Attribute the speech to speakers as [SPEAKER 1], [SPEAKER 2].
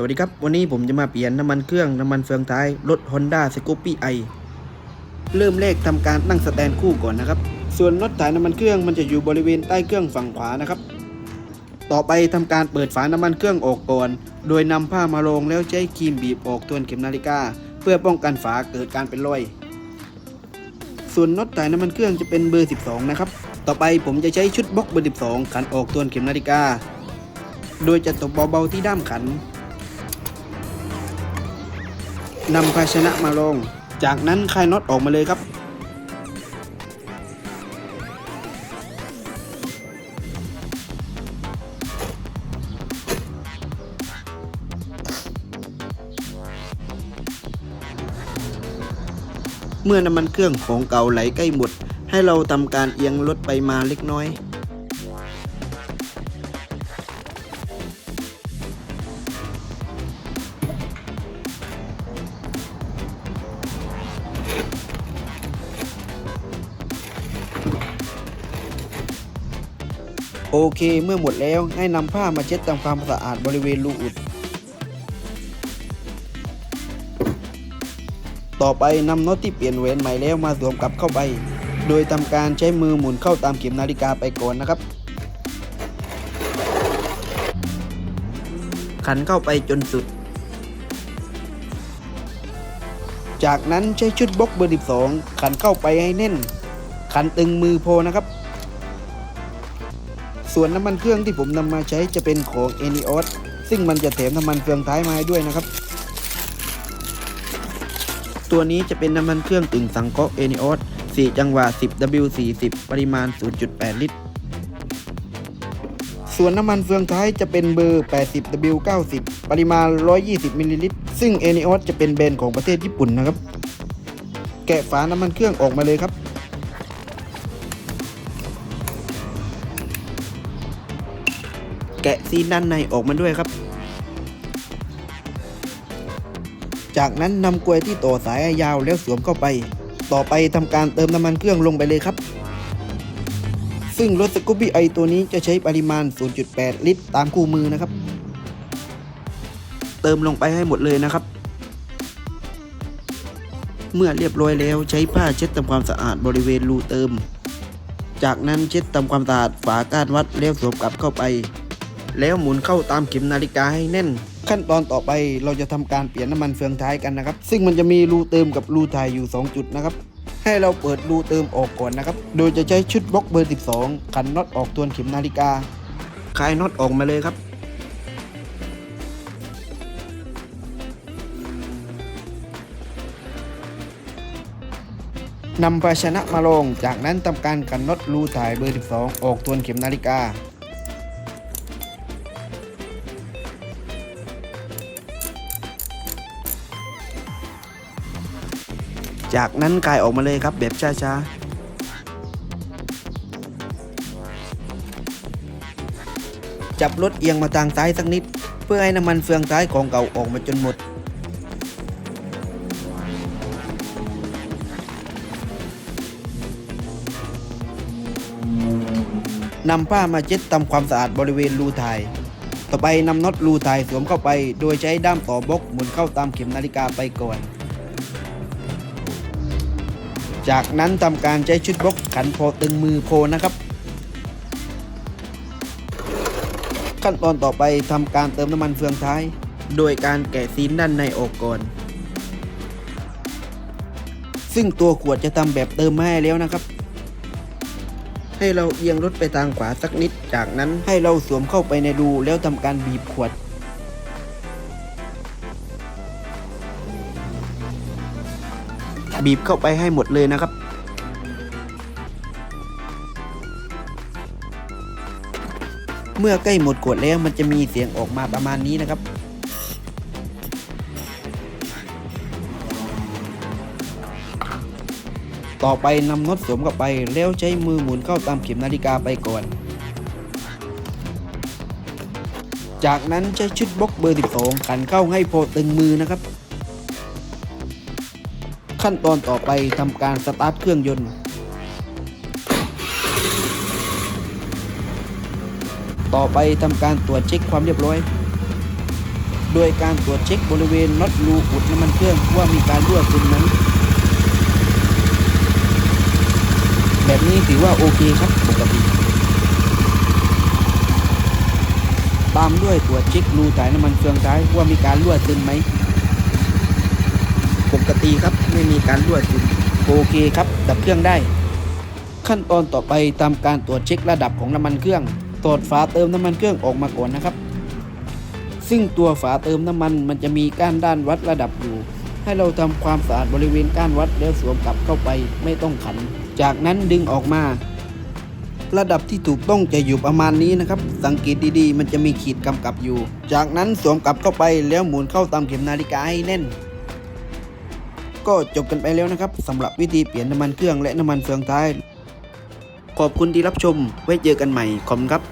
[SPEAKER 1] สวัสดีครับ วันนี้ผมจะมาเปลี่ยนน้ำมันเครื่องน้ำมันเฟืองท้ายรถ Honda s c o p y i เริ่มแรกทำการตั้งสแตนคู่ก่อนนะครับ ส่วนน็อตถ่ายน้ำมันเครื่องมันจะอยู่บริเวณใต้เครื่องฝั่งขวานะครับ ต่อไปทำการเปิดฝาน้ำมันเครื่องออกก่อน โดยนำผ้ามาลงแล้วใช้ครีมบีบออกทวนเข็มนาฬิกา เพื่อป้องกันฝาเกิดการเป็นรอย ส่วนน็อตถ่ายน้ำมันเครื่องจะเป็นเบอร์ 12 นะครับ ต่อไปผมจะใช้ชุดบล็อกเบอร์ 12 ขันออกทวนเข็มนาฬิกา โดยจะตบเบาๆที่ด้ามขัน นำภาชนะมาลง จากนั้นคลายน็อตออกมาเลยครับ เมื่อน้ำมันเครื่องของเก่าไหลใกล้หมด ให้เราทำการเอียงรถไปมาเล็กน้อย โอเค เมื่อหมดแล้วให้นำผ้ามาเช็ดทำความสะอาดบริเวณรูอุด ต่อไปนำน็อตที่เปลี่ยนแหวนใหม่แล้วมาสวมกลับเข้าไป โดยทำการใช้มือหมุนเข้าตามเข็มนาฬิกาไปก่อนนะครับ ขันเข้าไปจนสุด จากนั้นใช้ชุดบล็อกเบอร์ 12 ขันเข้าไปให้แน่น ขันตึงมือพอนะครับ ส่วนน้ำมันเครื่องที่ผมนำมาใช้จะเป็นของ e n i o s ซึ่งมันจะแถมน้ำมันเฟืองท้ายมาให้ด้วยนะครับ ตัวนี้จะเป็นน้ำมันเครื่องตึงสังเคราะห์ e n i o s 4 จังหวะ 10W40 ปริมาณ 0.8 ลิตร ส่วนน้ำมันเฟืองท้ายจะเป็นเบอร์ 80W90 ปริมาณ 120มิลลิลิตร ซึ่ง e n i o s จะเป็นแบรนด์ของประเทศญี่ปุ่นนะครับ แกะฝาน้ำมันเครื่องออกมาเลยครับ แกะซีนด้านในออกมาด้วยครับ จากนั้นนำกลวยที่ต่อสายยาวแล้วสวมเข้าไป ต่อไปทำการเติมน้ำมันเครื่องลงไปเลยครับ ซึ่งรถสกูบี้ไอตัวนี้จะใช้ปริมาณ 0.8 ลิตร ตามคู่มือนะครับ เติมลงไปให้หมดเลยนะครับ เมื่อเรียบร้อยแล้วใช้ผ้าเช็ดทำความสะอาดบริเวณรูเติมจากนั้นเช็ดทำความสะอาดฝาก้านวัดแล้วสวมกลับเข้าไป แล้วหมุนเข้าตามเข็มนาฬิกาให้แน่น ขั้นตอนต่อไปเราจะทำการเปลี่ยนน้ำมันเฟืองท้ายกันนะครับ ซึ่งมันจะมีรูเติมกับรูถ่ายอยู่ 2 จุดนะครับ ให้เราเปิดรูเติมออกก่อนนะครับ โดยจะใช้ชุดบล็อกเบอร์ 12 ขันน็อตออกทวนเข็มนาฬิกาคลายน็อตออกมาเลยครับนำภาชนะมาลง จากนั้นทำการขันน็อตรูถ่ายเบอร์ 12 ออกทวนเข็มนาฬิกา จากนั้นกายออกมาเลยครับแบบช้าๆจับรถเอียงมาทางซ้ายสักนิด เพื่อให้น้ำมันเฟืองท้ายของเก่าออกมาจนหมด นำผ้ามาเช็ดทำความสะอาดบริเวณรูถ่าย ต่อไปนำน็อตรูถ่ายสวมเข้าไป โดยใช้ด้ามต่อบล็อกหมุนเข้าตามเข็มนาฬิกาไปก่อน จากนั้นทำการใช้ชุดบล็อกขันพอตึงมือโพนะครับ ขั้นตอนต่อไปทำการเติมน้ำมันเฟืองท้าย โดยการแกะซีนด้านในออกก่อน ซึ่งตัวขวดจะทำแบบเติมมาให้แล้วนะครับ ให้เราเอียงรถไปทางขวาสักนิด จากนั้นให้เราสวมเข้าไปในรูแล้วทำการบีบขวด บีบเข้าไปให้หมดเลยนะครับ เมื่อใกล้หมดขวดแล้วมันจะมีเสียงออกมาประมาณนี้นะครับ ต่อไปนำน็อตสวมเข้าไปแล้วใช้มือหมุนเข้าตามเข็มนาฬิกาไปก่อนจากนั้นใช้ชุดบล็อกเบอร์ 12 ขันเข้าให้พอตึงมือนะครับ ขั้นตอนต่อไปทำการสตาร์ทเครื่องยนต์ ต่อไปทำการตรวจเช็คความเรียบร้อย โดยการตรวจเช็คบริเวณน็อตรูอุดน้ำมันเครื่องว่ามีการรั่วซึมไหมแบบนี้ถือว่าโอเคครับปกติตามด้วยตรวจเช็ครูถ่ายน้ำมันเฟืองท้ายว่ามีการรั่วซึมไหม กติครับ ไม่มีการรั่วซึมโอเคครับ ดับเครื่องได้ ขั้นตอนต่อไปตามการตรวจเช็คระดับของน้ำมันเครื่องตรวจฝาเติมน้ำมันเครื่องออกมาก่อนนะครับ ซึ่งตัวฝาเติมน้ำมันมันจะมีก้านด้านวัดระดับอยู่ ให้เราทำความสะอาดบริเวณก้านวัดแล้วสวมกลับเข้าไปไม่ต้องขัน จากนั้นดึงออกมา ระดับที่ถูกต้องจะอยู่ประมาณนี้นะครับ สังเกตดีๆ มันจะมีขีดกำกับอยู่ จากนั้นสวมกลับเข้าไปแล้วหมุนเข้าตามเข็มนาฬิกาให้แน่น ก็จบกันไปแล้วนะครับสำหรับวิธีเปลี่ยนน้ำมันเครื่องและน้ำมันเฟืองท้าย ขอบคุณที่รับชมไว้เจอกันใหม่ขอบคุณครับ